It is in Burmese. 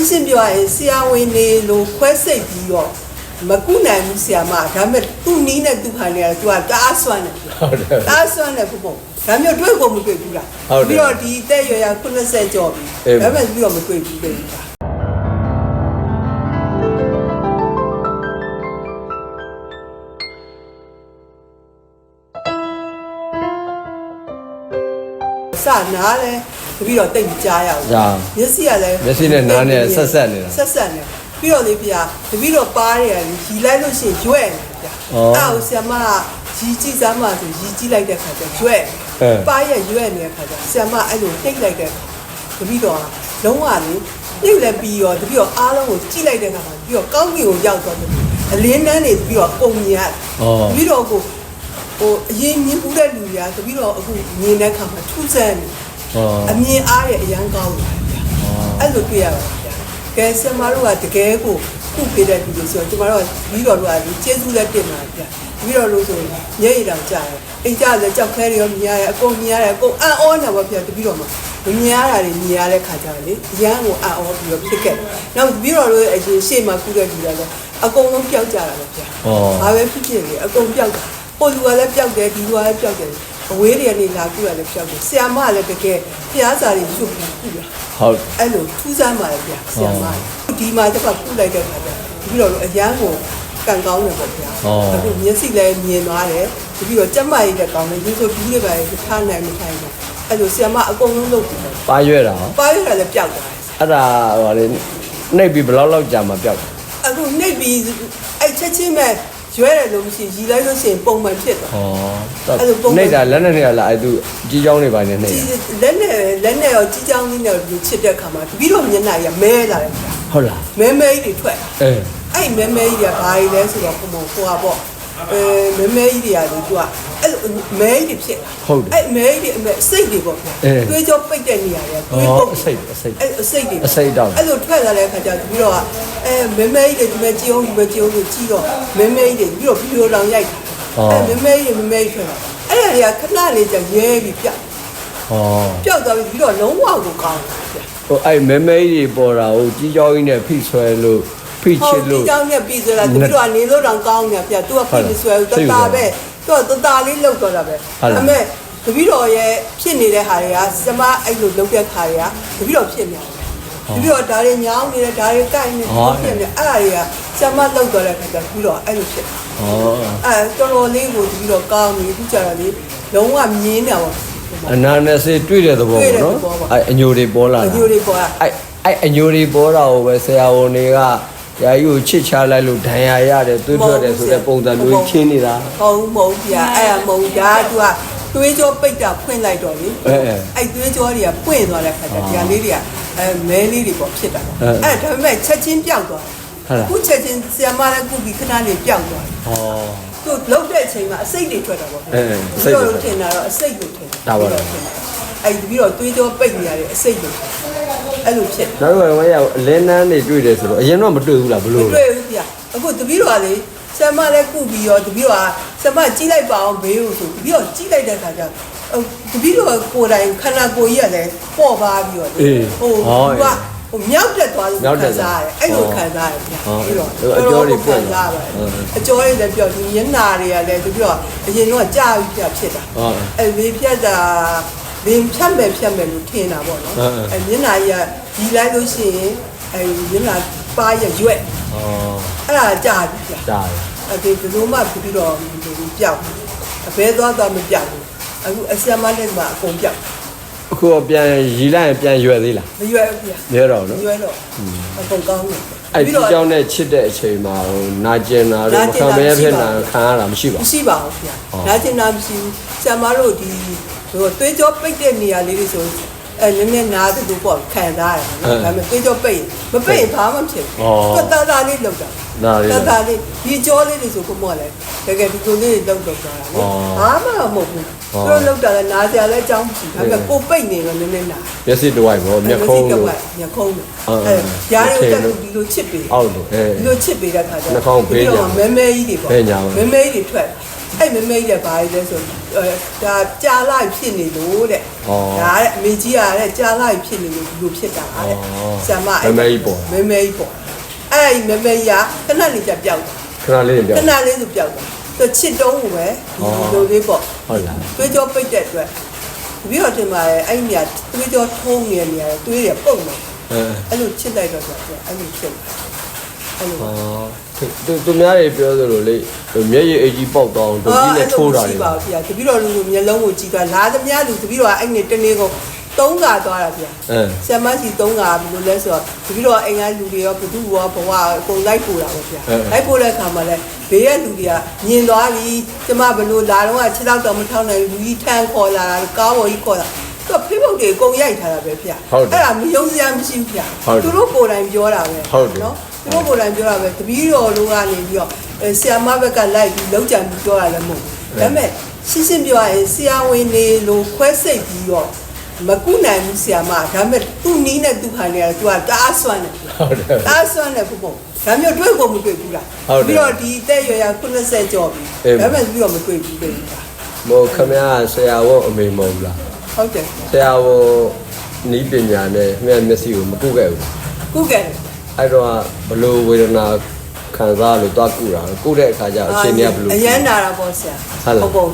ရှင်းရှင်းပြောရရင်ဆရာဝန်နေလို့ခွဲစိတ်ပြီးတော့မကုနိုင်ဘူးဆရာမဒါပေမဲ့သူ့နီးနဲ့သူ့ခံနေရတယ်သူကတအားဆွမ်းတယ်ဟုတ်တယ်တအားဆွမ်းတယ်ဘုဘဒါမျိုးတွေ့ကိုမတွေ့ဘူးလားဟုတ်တယ်ပြီးတော့ဒီအသက်အရွယ်ရ80ကျော်ပြီအေးဒါပေမဲ့ပြီးတော့မတွေ့ဘူးတွေ့ စနားလဲပြီးတော့တိတ်မကြားရဘူးကြားမျက်စိကလည်းမျက်စိနဲ့နားနဲ့ဆက်ဆက်နေတာဆက်ဆက်နေပြီးတော့လေဗျာတပီတော့ပါးရတယ်ရီလိုက်လို့ရှိရင်ရွဲ့နေဗျာဩအဲ့ဟိုဆရာမကရီကြည့်စမ်းမှဆိုရီကြည့်လိုက်တဲ့ခါကျရွဲ့အဲပါးရရွဲ့နေတဲ့ခါကျဆရာမအဲ့လိုတိတ်လိုက်တဲ့တပီတော့လုံးဝလေတိတ်လည်းပြီးရောတပီတော့အားလုံးကိုကြည့်လိုက်တဲ့ခါမှာပြီးတော့ကောင်းကင်ကိုရောက်သွားတယ်အလင်းတန်းနေပြီးတော့ပုံမြင်ရဩတပီတော့ကို ဟိုအရင်မြင်ဦးတဲ့လူတွေကတပီတော့အခုမြင်တဲ့ခါမှာထူးဆန်းနေဩအမြင်အားရအရန်ကောင်းတယ်ဗျာအဲ့လိုတွေ့ရပါတယ်ဗျာကဲဆရာမတို့ကတကယ်ကိုခုပေးတဲ့လူတွေဆိုတော့ကျမတို့ကပြီးတော့တို့ကဒီကျေးဇူးလက်တင်ပါဗျာပြီးတော့လို့ဆိုရင်ညရိတောင်ကြားတယ်အိမ်ကြလည်းကြောက်ခဲတွေရောမြင်ရတယ်အကုန်မြင်ရတယ်အကုန်အံ့ဩနေပါဗျာတပြီးတော့မှမမြင်ရတာတွေမြင်ရတဲ့ခါကျတော့လေရန်ကိုအံ့ဩပြီးတော့ဖြစ်ခဲ့တယ်နောက်ပြီးတော့တို့အရင်ရှေ့မှာကုတဲ့လူတွေလည်းအကုန်လုံးပျောက်ကြတာပဲဗျာဩဘာပဲဖြစ်ဖြစ်လေအကုန်ပျောက်တာ ဟိုလူကလည်းပျောက်တယ်ဒီလူကလည်းပျောက်တယ်အဝေးတွေကနေလာကုရတယ်ပျောက်တယ်ဆရာမကလည်းတကယ်ဖျားစာတွေရွတ်ပြီးကုတာဟုတ်အဲ့လိုထူးဆန်းပါလေဗျာဆရာမဒီမှာတစ်ခါကုလိုက်တဲ့ခါကျပြီးတော့အရန်ကိုကန်ကောင်းတယ်ပေါ့ဗျာအခုမျက်စိလည်းမြင်သွားတယ်ပြီးတော့ကြက်မကြီးလည်းကောင်းတယ်ဒီဆိုဒီလေးပဲထားနိုင်မထိုင်ဘူးအဲ့လိုဆရာမအကုန်လုံးလုပ်ပြီးတော့ပါရွက်တာဟောပါရတာလည်းပျောက်သွားတယ်အဲ့ဒါဟိုလေနှိပ်ပြီးဘယ်လောက်လောက်ကြာမှပြောက်တယ်အခုနှိပ်ပြီးအဲ့ချက်ချင်းမဲ့ ရွဲတယ်လို့မရှိရင်ရီလိုက်လို့ရှိရင်ပုံမှန်ဖြစ်သွားဩအဲ့လိုပုံမှန်နှိပ်တာလက်နဲ့နှိပ်ရလားအဲ့သူကြီးချောင်းတွေပါနေနှိပ်ကြီးတာလက်နဲ့လက်နဲ့ရောကြီးချောင်းကြီးနဲ့ဒီချစ်တဲ့ခါမှာတပီတော့မျက်နှာကြီးကမဲလာတယ်ဗျာဟုတ်လားမဲမဲကြီးတွေထွက်လာ အဲ အဲ့မဲမဲကြီးတွေကဘာကြီးလဲဆိုတော့ဘုံဘုံဟိုဟာပေါ့ အဲမဲမဲကြီးတွေကလေသူကအဲ့လိုမဲကြီးတွေဖြစ်လာဟုတ်တယ်အဲ့မဲကြီးတွေအမေစိတ်တွေပေါ့ဗျာအဲတွေးကြောပိတ်တဲ့နေရာတွေကတွေးဩပုတ်အစိတ်အစိတ်အဲ့အစိတ်တွေအစိတ်တောက်အဲ့လိုထွက်လာတဲ့ခါကျပြီးတော့အဲမဲမဲကြီးတွေဒီမဲ့ကြည့်အောင်ဒီမဲ့ကြည့်အောင်လို့ကြည့်တော့မဲမဲကြီးတွေပြီးတော့ဗီဒီယိုတောင်ရိုက်တာအဲမဲမဲကြီးတွေမဲမဲကြီးထွက်လာအဲ့ဒါတွေကခဏလေးကျရဲပြီးပြတ်ဩပျောက်သွားပြီးပြီးတော့လုံးဝကိုကောင်းတယ်ဗျာဟိုအဲ့မဲမဲကြီးပေါ်တာဟိုကြီးချောင်းကြီးနဲ့ဖိဆွဲလို့ ဖိချဟုတ်စ်ဒီလို့ကြောင်နဲ့ပြီးဆိုတာတပြီးတော့နေလို့တောင်ကောင်းနေဗျာသူကဖိမဆွဲဘူးတတာပဲသူကတတာလေးလောက်တော့တာပဲအမေတပြီးတော့ရဲ့ဖြစ်နေတဲ့ဟာတွေကစမအဲ့လိုလောက်တဲ့ခါတွေကတပြီးတော့ဖြစ်နေတယ်တပြီးတော့ဒါတွေညောင်းနေတယ်ဒါတွေကိုက်နေတယ်ဖြစ်နေအဲ့ဒါတွေကစမလောက်တော့တဲ့ခါကျပြီးတော့အဲ့လိုဖြစ်ဩအဲတော်တော်လေးကိုတပြီးတော့ကောင်းနေခုကျတော့လေလုံးဝမြင်းနေပါအနာနဲ့စေတွေ့တဲ့သဘောတွေ့ပေါ့တဲ့နော်သဘောပေါ့အဲ့အညိုတွေပေါ်လာတာအညိုတွေပေါ်လာအဲ့အဲ့အညိုတွေပေါ်တာကိုပဲဆရာဝန်တွေက ယာကြီးကိုချစ်ချလိုက်လို့ဒဏ်ရာရတယ်တွေးထွက်တယ်ဆိုတဲ့ပုံစံမျိုးချင်းနေတာဟုတ်မဟုတ်ဗျာအဲ့ဒါမဟုတ်ဒါက तू ကသွေးကြောပိတ်တာဖွင့်လိုက်တော့လေအဲအဲအဲ့သွေးကြောတွေကပွင့်သွားတဲ့ခါကျဒီဟာလေးတွေကအဲမဲလေးတွေပေါ့ဖြစ်တာပေါ့အဲအဲ့ဒါပေမဲ့ချက်ချင်းပြောက်သွားဟုတ်လားခုချက်ချင်းဆီယမလည်းကုပြီးခဏလေးပြောက်သွားတယ်ဟောသူလှုပ်တဲ့အချိန်မှာအစိတ်တွေထွက်တာပေါ့အဲအဲအစိတ်တွေထွက်ထင်တာတော့အစိတ်လို့ထင်ဒါပါတော့အဲ့ဒီပြီးတော့သွေးကြောပိတ်နေရတယ်အစိတ်လို့ အဲ့လိုဖြစ်နောက်တော့ဝဲရအလဲနန်းတွေတွေ့တယ်ဆိုတော့အရင်တော့မတွေ့ဘူးလားဘမလို့လဲတွေ့ဘူးဗျာအခုတပီးတော့လေဆမ်မလည်းကုပြီးရောတပီးတော့ဆမ်မကြီးလိုက်ပါအောင်ဘေးကိုဆိုတပီးတော့ကြီးလိုက်တဲ့ခါကျတပီးတော့ကိုယ်တိုင်ခန္ဓာကိုယ်ကြီးကလည်းပေါ့ပါပြီးတော့လေဟိုသူကဟိုမြောက်တက်သွားလို့ခံစားရတယ်အဲ့လိုခံစားရတယ်ဗျာပြီးတော့အကျော်တွေလည်းပြောဒီမျက်နာတွေကလည်းတပီးတော့အရင်တော့ကြာပြီးပြဖြစ်တာဟောအဲ့လေဖြတ်တာ လင်းဖြတ်မယ်ဖြတ်မယ်လို့ထင်တာပေါ့နော်ဟုတ်ဟုတ်အဲ့မျက်နှာကြီးကဒီလိုက်လို့ရှိရင်အဲ့မျက်နှာပါရရွက်ဟောအဲ့ဒါကြာပြီကြာကြားတယ်အဲ့ဒီဘယ်လိုမှပြီးတော့ဒီပျောက်ဘူးအဘဲသွားသွားမပျောက်ဘူးအခုအစမနဲ့မှအကုန်ပျောက်အခုကပြန်ရီလိုက်ရင်ပြန်ရွယ်သေးလားမရွယ်ဘူးဗျာရဲတော့မနော်ရွယ်တော့အကုန်ကောင်းတယ်အဲ့ဒီကြောင်းနဲ့ချစ်တဲ့အချိန်မှာဟိုနာကျင်တာလို့မခံမရဖြစ်တာခံရတာမရှိပါမဘူးရှိပါဘူးဗျာဟုတ်နာကျင်နာမရှိဘူးဆရာမတို့ဒီ ဟိုသွေးကြောပိတ်တဲ့နေရာလေးတွေဆိုအဲနည်းနည်းနားတူပေါ့ခံစားရတယ်နော်ဒါပေမဲ့သွေးကြောပိတ်ရင်မပိတ်ရင်ဘာမှမဖြစ်အော်ဘူးတော်တော်လေးလောက်တာနားလေးတလားတာလေးဒီကြောလေးတွေဆိုဘမောလဲတကယ်ဒီကိုလေးတွေလောက်တော့တာလေအော်ဘာမှမဟုတ်ဘူးအော်သူတို့လောက်တာလဲနားကြလဲအကြောင်းမရှိဒါပေမဲ့ကိုပိတ်နေတော့နည်းနည်းနာမျက်စိတစ်ဝိုက်ပေါ့မျက်ခုံးလို့မျက်ခုံးလို့အော်အဲရားရုံတက်ထင်လို့ဒီလိုချစ်ပေးအောက်လို့အဲဒီလိုချစ်ပေးတဲ့ခါကျနှာခေါင်းဘေးညာမဲမဲကြီးတွေပေါ့ဘေးညာပါမဲမဲကြီးတွေထွက် အဲ့မမေးတဲ့ဘာလဲဆိုအဲဒါကြာလိုက်ဖြစ်နေလို့တဲ့ဩဒါတဲ့အမေကြီးကတဲ့ကြာလိုက်ဖြစ်နေလို့ဒီလိုဖြစ်တာတဲ့ဩဆရာမမမေကြီးပေါ့မမေကြီးပေါ့အဲ့ဒီမမေကြီးကခဏလေးကြပြောက်တာခဏလေးပြောခဏလေးဆိုပြောက်တာသူချစ်တုံးကိုပဲဩဒီလိုလေးပေါ့ဟုတ်လားသွေးကြောပိတ်တဲ့အတွက်ပြီးတော့တင်ပါရဲ့အဲ့ဒီနေရာသွေးကြောထုံးနေတဲ့နေရာသွေးရပုတ်နေအဲအဲ့လိုချစ်လိုက်တော့ဆိုတော့အဲ့လိုဖြစ်လာအဲ့လိုဩ သူသူများတွေပြောသလိုလေဟိုမျက်ရည်အကြီးပေါက်သွားအောင်ဒုကြီးနဲ့ထိုးတာတွေပါဗျာတပည့်တော်လူကိုမျက်လုံးကိုကြည့်တာလာသမျှလူတပည့်တော်ကအဲ့နေတနေ့ကိုသုံးခါသွားတာဗျာအဲဆရာမရှိသုံးခါဘယ်လိုလဲဆိုတော့တပည့်တော်အိမ်ကလူတွေရောဘသူရောဘဝအကုန်လိုက်ပို့တာပေါ့ဗျာလိုက်ပို့တဲ့အခါမှာလဲဘေးကလူတွေကမြင်သွားပြီကျမဘယ်လိုလာတော့က6တော့မထောက်နိုင်ဘူးလူကြီးထန်ခေါ်လာတာကားပေါ်ကြီးခေါ်လာသူဖေးဘုတ်တွေအကုန်ရိုက်ထားတာပဲဗျာအဲ့ဒါမယုံစရာမရှိဘူးဗျာသူတို့ကိုယ်တိုင်ပြောတာပဲနော် သူတို့ကိုယ်တိုင်ပြောတာပဲတပည့်တော်တို့ကနေပြီးတော့ဆရာမဘက်ကလိုက်ပြီးလောက်ကြံပြီးပြောတာလည်းမဟုတ်ဘူးဒါပေမဲ့ရှင်းရှင်းပြောရရင်ဆရာဝန်နေလို့ခွဲစိတ်ပြီးတော့မကုနိုင်ဘူးဆရာမဒါပေမဲ့သူ့နီးနဲ့သူ့ခံနေရတယ်သူကတအားဆွမ်းတယ်ဟုတ်တယ်တအားဆွမ်းတယ်ဘုဘဒါမျိုးတွေ့ကိုမတွေ့ဘူးလားဟုတ်တယ်ပြီးတော့ဒီတက်ရွယ်ရ90ကျော်ပြီအေးဒါပေမဲ့ပြီးတော့မတွေ့ဘူးတွေ့ဘူးလားမို့ခမရဆရာဝတ်အမေမဟုတ်ဘူးလားဟုတ်တယ်ဆရာဝနီးပညာနဲ့မြတ်မျက်စိကိုမကုခဲ့ဘူးကုကဲ အဲ့တော့ဘလို့ဝေဒနာခံစားလို့တွားကုတာကုတဲ့အခါကျအရှင်တွေကဘလို့ အရန်နာတာပေါ့ဆရာဟုတ်လား ဟုတ်